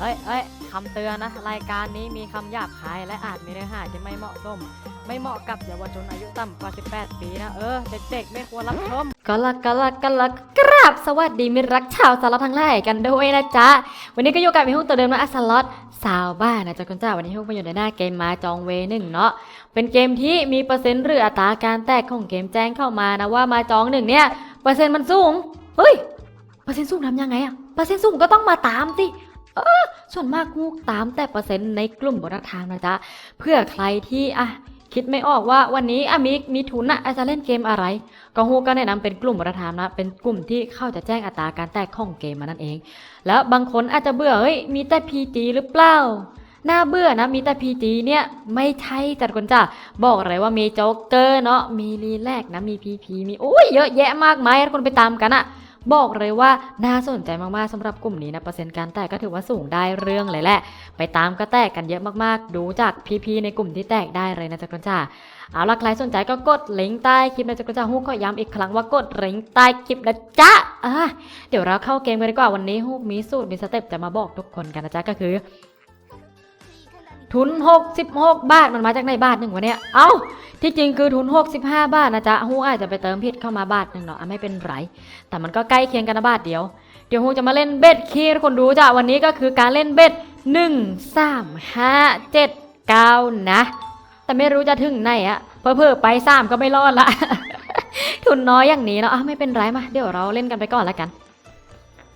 เอ้ยเอ้ยคำเตือนนะ รายการนี้มีคำหยาบคาย และอาจมีเนื้อหาที่ไม่เหมาะสม ไม่เหมาะกับเยาวชนอายุต่ำกว่า 18 ปีนะ เออ เด็กๆ ไม่ควรรับชมก็ละก็ละก็ละกราบสวัสดีมิตรรักชาวสล็อตทั้งหลายกันด้วยนะจ๊ะ วันนี้ก็อยู่กับพี่ฮุกตัวเดิมนะอัสล็อตสาวบ้านนะจ๊ะคุณจ้าวันนี้ฮุกมาอยู่ในหน้าเกมมาจองเวหนึ่งเนาะเป็นเกมที่มีเปอร์เซ็นต์หรืออัตราการแตกของเกมแจ้งเข้ามานะว่ามาจองหนึ่งเนี่ยเปอร์เซ็นต์มันสูงเฮ้ยเปอร์เซ็นต์สูงทำยังไงอะเปอร์เซ็นต์สูงก็ต้องมาตามสิ เออส่วนมากฮุกตามแต่เปอร์เซ็นต์ในกลุ่มบรทามนะจ๊ะเพื่อใครที่อะคิดไม่ออกว่าวันนี้อะมีมีทุนอะอะจะเล่นเกมอะไรก็ฮูก็แนะนำเป็นกลุ่มวัฒนธรรมนะเป็นกลุ่มที่เข้าจะแจ้งอัตราการแตกของเกมมานั่นเอง แล้วบางคนอาจจะเบื่อเฮ้ยมีแต่ PG หรือเปล่าน่าเบื่อนะมีแต่ PG เนี่ยไม่ใช่จัดคนจ้าบอกเลยว่ามีโจ๊กเกอร์เนาะมีรีแลกนะมี PP มีโอ้ยเยอะแยะมากมายให้คนไปตามกันอะ บอกเลยว่าน่าสนใจมากๆสำหรับกลุ่มนี้นะเปอร์เซ็นต์การแตกก็ถือว่าสูงได้เรื่องเลยแหละ ไปตามก็แตกกันเยอะมากๆ ดูจากพี่ๆในกลุ่มที่แตกได้เลยนะจักรจ้าเอาล่ะใครสนใจก็กดลิงก์ใต้คลิปนะจ๊ะก็จะฮูกก็ย้ำอีกครั้งว่ากดลิงก์ใต้คลิปนะจ๊ะอะเดี๋ยวเราเข้าเกมกันดีกว่าวันนี้ฮู้มีสูตรมีสเต็ปจะมาบอกทุกคนกันนะจ๊ะก็คือ ทุน 66 บาทมันมาจากไหนบาทหนึ่งวะเนี่ย เอ้า ที่จริงคือทุน 65 บาทนะจ๊ะฮูกอาจจะไปเติมผิดเข้ามาบาทหนึ่งเนาะไม่เป็นไร แต่มันก็ใกล้เคียงกันนะบาทเดียว เดี๋ยวฮูกจะมาเล่นเบ็ดคีย์ให้คนดูจ้ะ วันนี้ก็คือการเล่นเบ็ด 1 3 5 7 9 นะ แต่ไม่รู้จะถึงไหนอะเพอเพอไปสามก็ไม่รอดละ ทุนน้อยอย่างนี้เนาะไม่เป็นไรมา เดี๋ยวเราเล่นกันไปก่อนแล้วกัน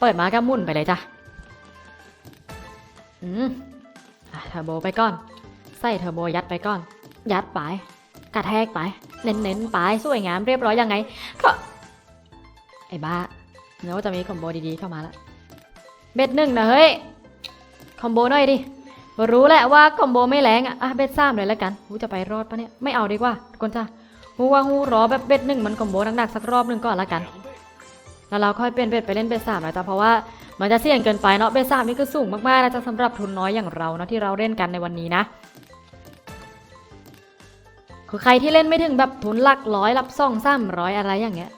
เปิดมาก็มุ่นไปเลยจ้ะ อืม อะเทอร์โบไปก่อน ใส่เทอร์โบยัดไปก่อน ยัดไป กระแทกไป เน้นๆไป สวยงามเรียบร้อยยังไง ก็ ไอ้บ้าเนื้อว่าจะมีคอมโบดีๆเข้ามาละเบ็ดหนึ่งนะเฮ้ย คอมโบหน่อยดิ รู้แหละว่าคอมโบไม่แรงอะอะ เบ็ดสามเลยแล้วกันหูจะไปรอดปะเนี่ย ไม่เอาดีกว่าทุกคนจ้าหูว่าหูรอแบบเบ็ดหนึ่งมันคอมโบหนักๆสักรอบหนึ่งก่อนละกัน แล้วเราค่อยเปลี่ยนเบ็ดไปเล่นเบ็ดสามนะจ๊ะเพราะว่ามันจะเสี่ยงเกินไปเนาะเบ็ดสามนี่คือสูงมากๆนะจ๊ะสำหรับทุนน้อยอย่างเราเนาะที่เราเล่นกันในวันนี้นะคือใครที่เล่นไม่ถึงแบบทุนหลักร้อยรับซ่องซ้ำร้อยอะไรอย่างเงี้ย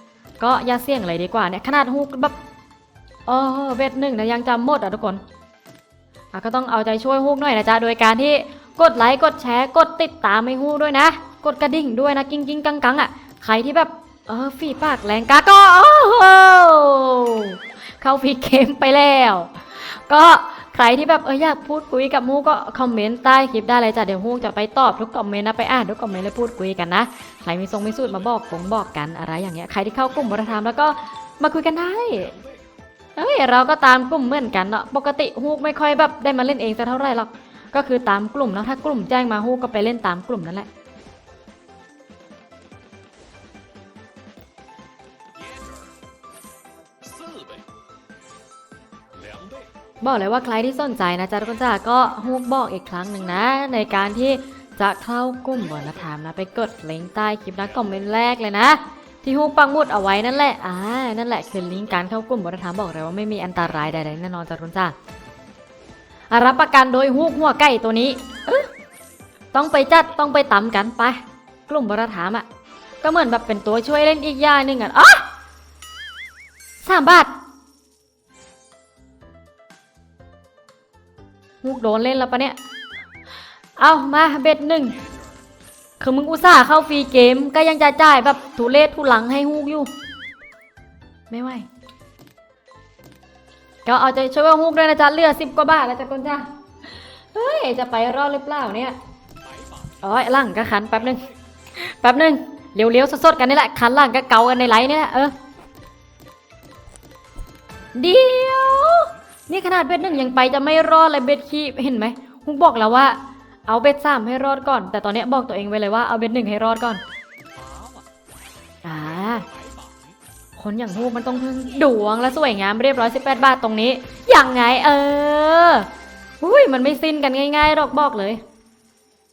ก็อย่าเสี่ยงเลยดีกว่าเนี่ยขนาดฮูกแบบเออเบ็ดหนึ่งนะยังจำหมดอะทุกคนอะก็ต้องเอาใจช่วยฮูกหน่อยนะจ๊ะโดยการที่กดไลค์กดแชร์กดติดตามให้ฮูกด้วยนะ กดกระดิ่งด้วยนะกิ้งกิ้งกังกังอะใครที่แบบ เออฝีปากแรงกาก็โอ้โหเข้าฟีเกมไปแล้ว ก็ใครที่แบบเอออยากพูดคุยกับฮูก็คอมเมนต์ใต้คลิปได้เลยจ้ะเดี๋ยวฮูกจะไปตอบทุกคอมเมนต์นะไปอ่านทุกคอมเมนต์แล้วพูดคุยกันนะใครมีทรงมีสูตรมาบอกผมบอกกันอะไรอย่างเงี้ยใครที่เข้ากลุ่มวัฒนธรรมแล้วก็มาคุยกันได้เอ้ยเราก็ตามกลุ่มเหมือนกันเนาะปกติฮูกไม่ค่อยแบบได้มาเล่นเองสักเท่าไหร่หรอกก็คือตามกลุ่มเนาะถ้ากลุ่มแจ้งมาฮูกก็ไปเล่นตามกลุ่มนั่นแหละ บอกเลยว่าใครที่สนใจนะจ๊ะทุกคนจ้าก็ฮูกบอกอีกครั้งหนึ่งนะ ในการที่จะเข้ากลุ่มวัฒนธรรมนะไปกดลิงก์ใต้คลิปนะคอมเมนต์แรกเลยนะที่ฮูกปังมุดเอาไว้นั่นแหละอ่านั่นแหละคือลิงก์การเข้ากลุ่มวัฒนธรรมบอกเลยว่าไม่มีอันตรายใดๆแน่นอนจ้ะทุกคนจ้ารับประกันโดยฮูกหัวไก่ตัวนี้ต้องไปจัดต้องไปตำกันไป กลุ่มวัฒนธรรมอะ ก็เหมือนแบบเป็นตัวช่วยเล่นอีกอย่างหนึ่งอะอ๋อสามบาท ฮูกโดนเล่นแล้วปะเนี่ย เอามาเบ็ดหนึ่งคือมึงอุตส่าห์เข้าฟรีเกมก็ยังจะจ่ายแบบทุเลศทุลังให้ฮูกอยู่ ไม่ไหวก็เอาใจช่วยว่าฮูกด้วยนะจ๊ะเลือสิบกว่าบาทแล้วจ้ะคนจ้าเฮ้ยจะไปรอดหรือเปล่าเนี่ยอ้ยหลังก็คันแป๊บหนึ่งแป๊บหนึ่งเลี้ยวๆสดๆกันนี่แหละคันหลังก็เกากันในไลน์นี่แหละเออเดียว นี่ขนาดเบ็ดหนึ่งยังไปจะไม่รอดเลยเบ็ดขี้เห็นไหมฮุกบอกแล้วว่า เอาเบ็ดสามให้รอดก่อน แต่ตอนนี้บอกตัวเองไว้เลยว่าเอาเบ็ดหนึ่งให้รอดก่อนอ่าคนอย่างฮูกมันต้องพึ่งดวงและสวยงามเรียบร้อยสิบแปดบาทตรงนี้อย่างไงเอออุ้ยมันไม่สิ้นกันง่ายๆหรอกบอกเลย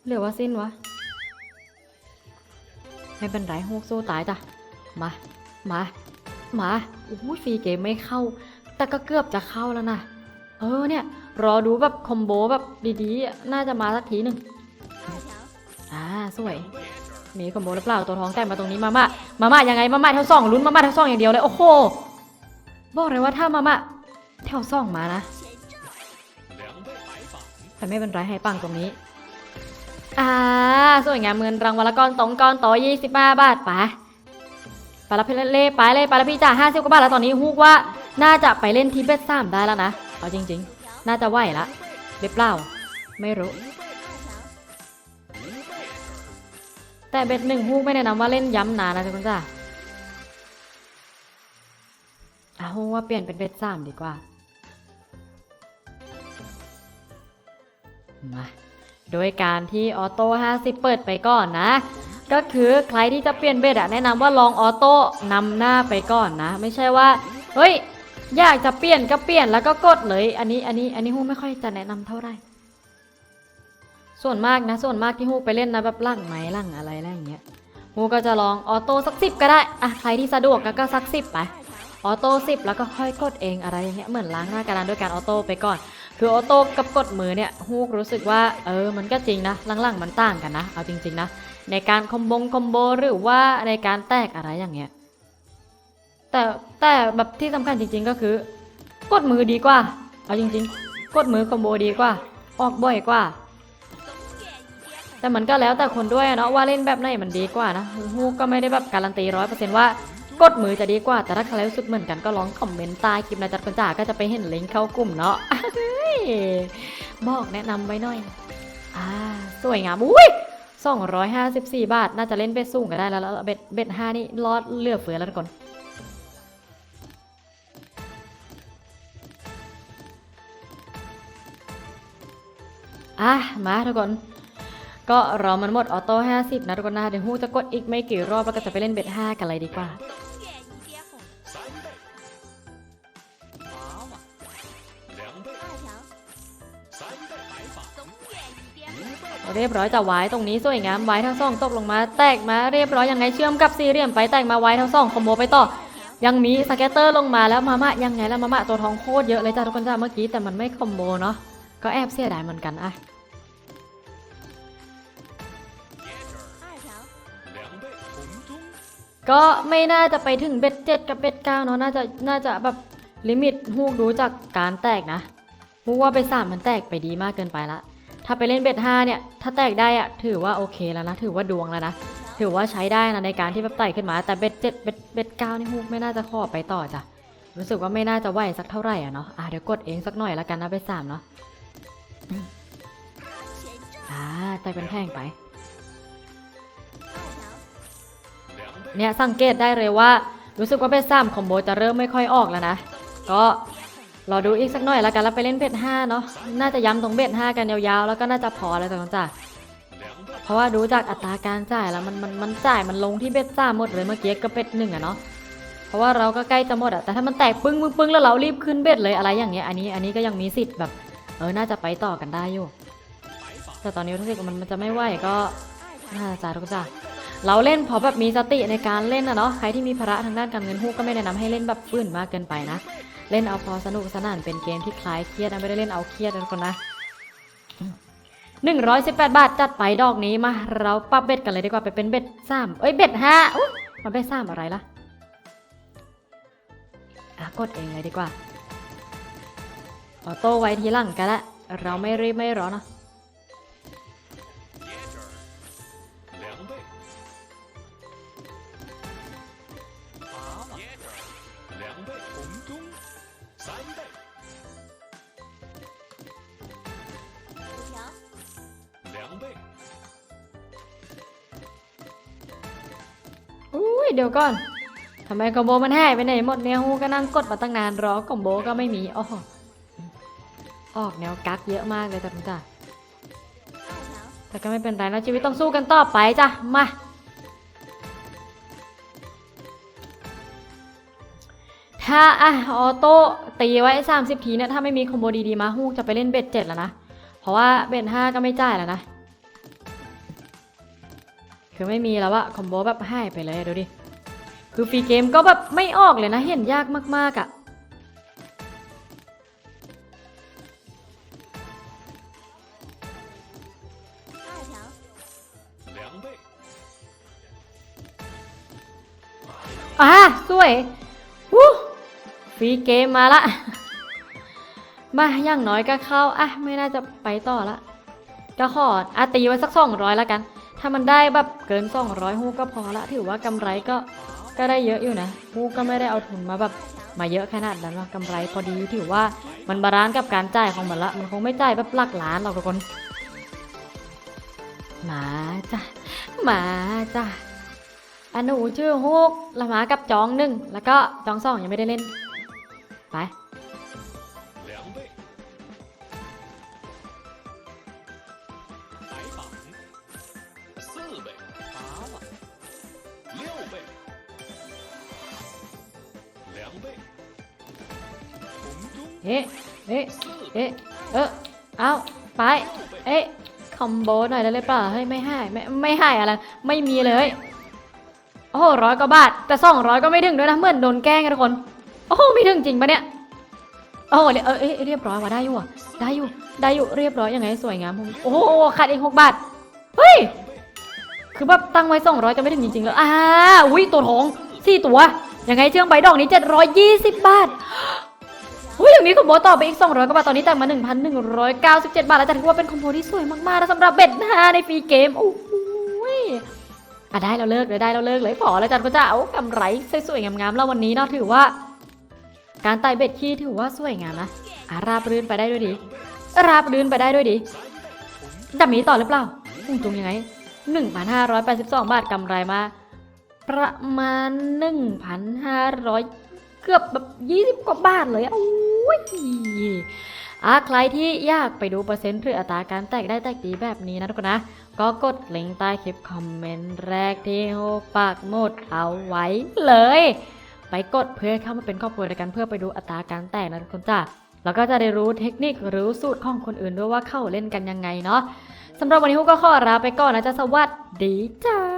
เหลือว่าสิ้นวะไม่เป็นไรฮูกสู้ตายจ้ะมา มา มาอู้ฟรีเกมไม่เข้า แต่ก็เกือบจะเข้าแล้วนะ เออเนี่ย รอดูแบบคอมโบแบบดีๆ น่าจะมาสักทีหนึ่งอ่าสวย มีคอมโบหรือเปล่าตัวท้องแต่งมาตรงนี้มาม่ามาม่ายังไงมาม่าแถวสองลุ้นมาม่าแถวสองอย่างเดียวเลยโอ้โหบอกเลยว่าถ้ามาม่าแถวสองมานะ，แต่ไม่เป็นไรให้ปังตรงนี้อ่าสวยงามเงินรางวัลละก้อนตองก้อนต่อยี่สิบห้าบาทไปไปแล้วพี่เล่ไปเลยไปล้วพี่จ่าห้าสิบกว่าบาทแล้วตอนนี้ฮูกว่า น่าจะไปเล่นทีเบสสามได้แล้วนะ เอาจริงๆ น่าจะไหวละหรือเปล่า ไม่รู้ แต่เบ็ดหนึ่งฮูกไม่แนะนำว่าเล่นย้ำนานนะจ๊ะคุณจ้าอะฮูว่าเปลี่ยนเป็นเบ็ดสามดีกว่า มา โดยการที่ออโต้50 เปิดไปก่อนนะก็คือใครที่จะเปลี่ยนเบ็ดอะแนะนำว่าลองออโต้นำหน้าไปก่อนนะ ไม่ใช่ว่า เฮ้ย อยากจะเปลี่ยนก็เปลี่ยนแล้วก็กดเลย อันนี้อันนี้อันนี้ฮู้ไม่ค่อยจะแนะนำเท่าไหร่ส่วนมากนะ ส่วนมากที่ฮู้ไปเล่นนะแบบลั่งไม้ลั่งอะไรอะไรอย่างเงี้ยฮู้ก็จะลองออโต้สักสิบก็ได้อะใครที่สะดวกก็สักสิบไปออโต้สิบแล้วก็ค่อยกดเองอะไรอย่างเงี้ยเหมือนล้างหน้ากระดานด้วยการออโต้ไปก่อน คือออโต้กับกดมือเนี่ยฮูกรู้สึกว่าเออมันก็จริงนะหลังๆมันต่างกันนะ เอาจริง ๆนะในการคอมบงคอมโบหรือว่าในการแตกอะไรอย่างเงี้ย แต่แต่แบบที่สำคัญจริง ๆก็คือ กดมือดีกว่า เอาจริง ๆ กดมือคอมโบดีกว่า ออกบ่อยกว่า แต่มันก็แล้วแต่คนด้วยอะเนาะว่าเล่นแบบไหนมันดีกว่านะฮูกก็ไม่ได้แบบการันตีร้อยเปอร์เซนต์ว่ากดมือจะดีกว่า แต่ถ้าใครรู้สึกเหมือนกันก็ลองคอมเมนต์ใต้คลิปนะจัดคนจ่าก็จะไปเห็นลิงก์เข้ากลุ่มเนาะบอกแนะนำไว้หน่อย อ่า สวยงาม อุ้ย254 บาท น่าจะเล่นเบ็ดสูงก็ได้แล้วแล้วเบ็ดเบ็ดห้านี่รอดเลือเฟือแล้วทุกคน อะมาทุกคนก็รอมันหมดออโต้50 นะทุกคนนะเดี๋ยวฮู้จะกดอีกไม่กี่รอบแล้วก็จะไปเล่นเบ็ด5กันเลยดีกว่า เรียบร้อยจะไว้ตรงนี้สวยงามไว้ทั้งสองตกลงมา แตกมาเรียบร้อยยังไงเชื่อมกับสี่เหลี่ยมไปแตกมาไว้ทั้งสองคอมโบไปต่อ ยังมีสเกตเตอร์ลงมาแล้วมามะยังไงแล้วมามะตัวทองโคตรเยอะเลยจ้าทุกคนจ้าเมื่อกี้แต่มันไม่คอมโบเนาะ ก็แอบเสียดายเหมือนกันอะก็ไม่น่าจะไปถึงเบ็ดเจ็ดกับเบ็ดเก้าเนาะน่าจะน่าจะแบบลิมิตฮูกรู้จากการแตกนะฮูกว่าไปสามมันแตกไปดีมากเกินไปละ ถ้าไปเล่นเบ็ดห้าเนี่ย ถ้าแตกได้อะถือว่าโอเคแล้วนะ ถือว่าดวงแล้วนะ ถือว่าใช้ได้นะในการที่แบบไต่ขึ้นมา แต่เบ็ดเจ็ดเบ็ดเบ็ดเก้านี่ฮูกไม่น่าจะขอไปต่อจ้ะรู้สึกว่าไม่น่าจะไหวสักเท่าไหร่อะเนาะอะเดี๋ยวกดเองสักหน่อยละกันนะเบ็ดสามเนาะ อาตายเป็นแห้งไป เนี่ยสังเกตได้เลยว่า รู้สึกว่าเพชรสามคอมโบจะเริ่มไม่ค่อยออกแล้วนะ ก็รอดูอีกสักหน่อยแล้วกันแล้วไปเล่นเพชรห้าเนาะ น่าจะย้ำตรงเพชรห้ากันยาวๆ แล้วก็น่าจะพอแล้วตรงจ้ะเพราะว่าดูจากอัตราการจ่ายแล้วมันมันมันจ่ายมันลงที่เพชรสามหมดเลยเมื่อกี้ก็เพชรหนึ่งอะเนาะเพราะว่าเราก็ใกล้จะหมดอะแต่ถ้ามันแตกปึ้งปึ้งปึ้งแล้วเรารีบขึ้นเบ็ดเลยอะไรอย่างเงี้ย อันนี้ อันนี้ก็ยังมีสิทธิ์แบบ เออ น่าจะไปต่อกันได้อยู่白发，แต่ตอนนี้รู้สึกว่ามันมันจะไม่ไหวก็น่าจะจ่ายทุกจ่ายเราเล่นพอแบบมีสติในการเล่นอะเนาะ ใครที่มีภาระทางด้านการเงินฮูกก็ไม่แนะนำให้เล่นแบบฟื้นมากเกินไปนะ เล่นเอาพอสนุกสนานเป็นเกมที่คลายเครียดนะไม่ได้เล่นเอาเครียดนะทุกคนนะหนึ่งร้อยสิบแปดบาทจัดไปดอกนี้มา เราปรับเบ็ดกันเลยดีกว่าไปเป็นเบ็ดสามเอ้ยเบ็ดห้าอุ๊ยมันเบ็ดสามอะไรล่ะอะกดเองเลยดีกว่า ออโต้ไว้ทีหลังกันละ เราไม่รีบไม่ร้อนนะอ้ยเดี๋ยวก่อนทำไมคอมโบมันหายไปไหนหมดเนี่ยฮูก็นั่งกดมาตั้งนานรอคอมโบก็ไม่มีอ๋อ ออกแนวกักเยอะมากเลยจ้ะคุณจ้ะแต่ก็ไม่เป็นไรนะชีวิตต้องสู้กันต่อไปจ้ะ มา ถ้าอะออโต้ตีไว้ 30 ทีเนี่ยถ้าไม่มีคอมโบดีๆมาฮูกจะไปเล่นเบ็ดเจ็ดแล้วนะ เพราะว่าเบ็ดห้าก็ไม่จ่ายแล้วนะ คือไม่มีแล้วอะคอมโบแบบใหายไปเลยดูดิ คือฟรีเกมก็แบบไม่ออกเลยนะเห็นยากมากๆอะ อะสวยวู้ฟรีเกมมาละ มาอย่างน้อยก็เข้า อะ ไม่น่าจะไปต่อละ ก็ขออาตีไว้สักสองร้อยแล้วกัน ถ้ามันได้แบบเกินสองร้อยฮูกก็พอละ ถือว่ากำไรก็ก็ได้เยอะอยู่นะฮูกก็ไม่ได้เอาทุนมาแบบมาเยอะขนาดนั้นหรอกกำไรพอดีถือว่ามันบาลานซ์กับการจ่ายของมันละ มันคงไม่จ่ายแบบหลักล้านหรอกทุกคน มาจ้ะ มาจ้ะ อันหนูชื่อฮุกและหมากับจองหนึ่งแล้วก็จองสองยังไม่ได้เล่น ไป 两倍，白板，四倍，八万，六倍，两倍，红中 เอ๊ะเอ๊ะ 四倍， เอ๊ะเออเอาไป เอ๊ะคอมโบหน่อยได้เลยเปล่าเฮ้ยไม่ให้ไม่ไม่ให้อะไรไม่มีเลย โอ้โหร้อยกว่าบาท แต่สองร้อยก็ไม่ถึงด้วยนะเหมือนโดนแกล้งทุกคน โอ้โหไม่ถึงจริงปะเนี่ย โอ้โหเออเอ๊ะเรียบร้อยว่ะได้อยู่อะได้อยู่ ได้อยู่เรียบร้อยยังไงสวยงามโอ้โหขาดอีกหกบาท เฮ้ย คือแบบตั้งไว้สองร้อยจะไม่ถึงจริงๆแล้วอ่าอุ้ยตัวทองสี่ตัว ยังไงเชื่องใบดอกนี้เจ็ดร้อยยี่สิบบาทอุ้ยอย่างนี้คอมโบต่อไปอีก 200กว่าบาทตอนนี้แต่งมา 1,197 บาทแล้วจันถือว่าเป็นคอมโบที่สวยมากๆนะสำหรับเบ็ดหน้าในฟรีเกมโอ้โห อะได้เราเลิกเลยได้เราเลิกเลยพอแล้วจันก็จะเอากำไรสวยๆงามๆแล้ววันนี้เนาะถือว่า การไต่เบ็ดขี้ถือว่าสวยงามนะอะราบรื่นไปได้ด้วยดี ราบรื่นไปได้ด้วยดีจะมีต่อหรือเปล่าตุ้งจุงยังไง1,582บาทกำไรมา ประมาณ1,500เกือบแบบ20กว่าบาทเลยอะโอ้ย อะใครที่อยากไปดูเปอร์เซ็นต์หรืออัตราการแตกได้แตกดีแบบนี้นะทุกคนนะ ก็กดลิงก์ใต้คลิปคอมเมนต์แรกที่โฮปากหมดเอาไว้เลย ไปกดเพื่อเข้ามาเป็นครอบครัวเดียวกันเพื่อไปดูอัตราการแตกนะทุกคนจ้ะแล้วก็จะได้รู้เทคนิคหรือสูตรของคนอื่นด้วยว่าเข้าเล่นกันยังไงเนาะสำหรับวันนี้ฮุกก็ขอลาไปก่อนนะจ๊ะสวัสดีจ้า